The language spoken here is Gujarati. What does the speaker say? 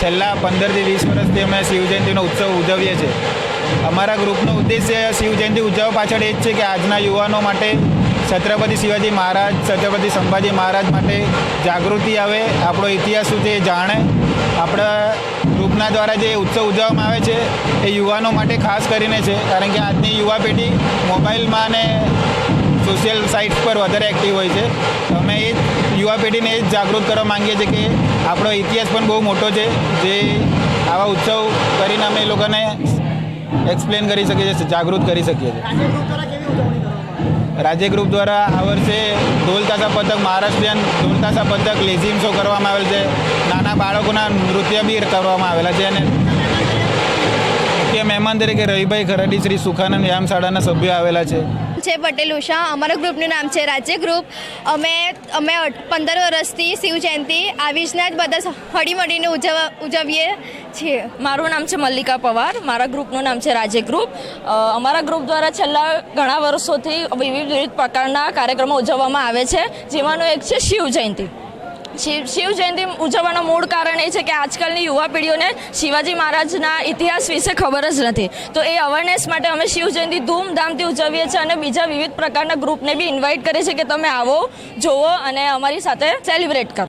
છેલ્લા પંદરથી વીસ વર્ષથી અમે શિવજયંતિનો ઉત્સવ ઉજવીએ છીએ. અમારા ગ્રુપનો ઉદ્દેશ્ય શિવજયંતિ ઉજવવા પાછળ એ જ છે કે આજના યુવાનો માટે છત્રપતિ શિવાજી મહારાજ, છત્રપતિ સંભાજી મહારાજ માટે જાગૃતિ આવે, આપણો ઇતિહાસ શું છે એ જાણે. આપણા ગ્રુપના દ્વારા જે ઉત્સવ ઉજવવામાં આવે છે એ યુવાનો માટે ખાસ કરીને છે. કારણ કે આજની યુવા પેઢી મોબાઈલમાં અને સોશિયલ સાઇટ્સ પર વધારે એક્ટિવ હોય છે. અમે એ યુવા પેઢીને એ જ જાગૃત કરવા માંગીએ છીએ કે આપણો ઇતિહાસ પણ બહુ મોટો છે. જે આવા ઉત્સવ કરીને અમે એ લોકોને એક્સપ્લેન કરી શકીએ છીએ જાગૃત કરી શકીએ છીએ. રાજ્ય ગ્રુપ દ્વારા આ વર્ષે ઢોલતાસા પતક પથક મહારાષ્ટ્રીયન ઢોલતાસા પથક લેઝિમ શો કરવામાં આવેલ છે. નાના બાળકોના નૃત્ય બી કરવામાં આવેલા છે અને મુખ્ય મહેમાન તરીકે રવિભાઈ ખરડી શ્રી સુખાનંદ વ્યાયામ શાળાના સભ્યો આવેલા છે. છે પટેલ ઉષા. અમારા ગ્રુપનું નામ છે રાજ્ય ગ્રુપ. અમે અમે પંદર વર્ષથી શિવ જયંતિ આવી જ બધા હળીમળીને ઉજવ, ઉજવીએ છીએ. મારું નામ છે મલ્લિકા પવાર. મારા ગ્રુપનું નામ છે રાજ્ય ગ્રુપ. અમારા ગ્રુપ દ્વારા છેલ્લા ઘણા વર્ષોથી વિવિધ વિવિધ પ્રકારના કાર્યક્રમો ઉજવવામાં આવે છે, જેમાંનો એક છે શિવ જયંતિ. શિવ જયંતિ ઉજવવાનું મૂળ કારણ એ છે કે આજકાલની યુવા પેઢીઓને શિવાજી મહારાજના ઇતિહાસ વિશે ખબર જ નથી. તો એ અવેરનેસ માટે અમે શિવ જયંતિ ધૂમધામથી ઉજવીએ છીએ અને બીજા વિવિધ પ્રકારના ગ્રુપને બી ઇન્વાઇટ કરીએ છીએ કે તમે આવો જોવો અને અમારી સાથે સેલિબ્રેટ કરો.